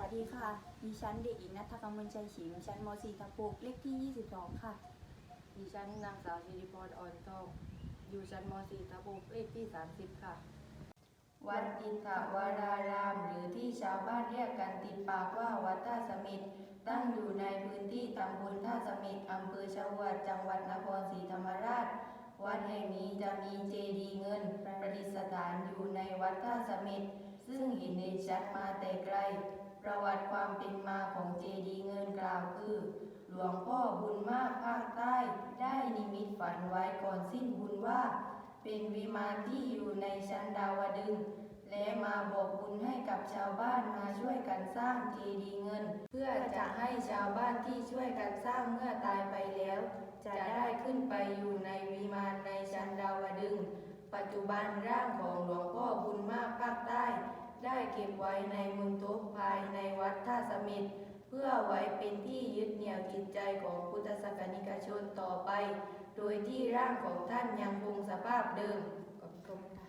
วัสดีค่ะ ดิฉันเด็กหญิงนัทกมลชัยฉิมชั้นม .4 ทับ6เลขที่ 22 ค่ะ ดิฉันนางสาวสิริพรอ่อนทองอยู่ชั้นม .4 ทับ6เลขที่ 30 ค่ะ วัดอินทวารารามหรือที่ชาวบ้านเรียกกันติดปากว่าวัดท่าสมิทตั้งอยู่ในพื้นที่ตำบลท่าสมิทอำเภอชะอวดจังหวัดนครศรีธรรมราช วัดแห่งนี้จะมีเจดีย์เงิน ประดิษฐานอยู่ในวัดท่าสมิทซึ่งเห็นได้ชัดมาแต่ไกล ประวัติความเป็นมาของเจดีเงินกล่าวคือ หลวงพ่อบุญมากภาคใต้ได้นิมิตฝันไว้ก่อนสิ้นบุญว่า เป็นวิมานที่อยู่ในชั้นดาวดึงและมาบอกบุญให้กับชาวบ้านมาช่วยกันสร้างเจดีเงิน เพื่อจะให้ชาวบ้านที่ช่วยกันสร้างเมื่อตายไปแล้ว จะได้ขึ้นไปอยู่ในวิมานในชั้นดาวดึงปัจจุบันร่างของหลวงพ่อบุญมากภาคใต้ ได้ เก็บไว้ในมุมโต๊ะภายในวัดท่าสมิทเพื่อไว้เป็นที่ยึดเหนี่ยวจิตใจของพุทธศาสนิกชนต่อไป โดยที่ร่างของท่านยังคงสภาพเดิมขอบคุณค่ะ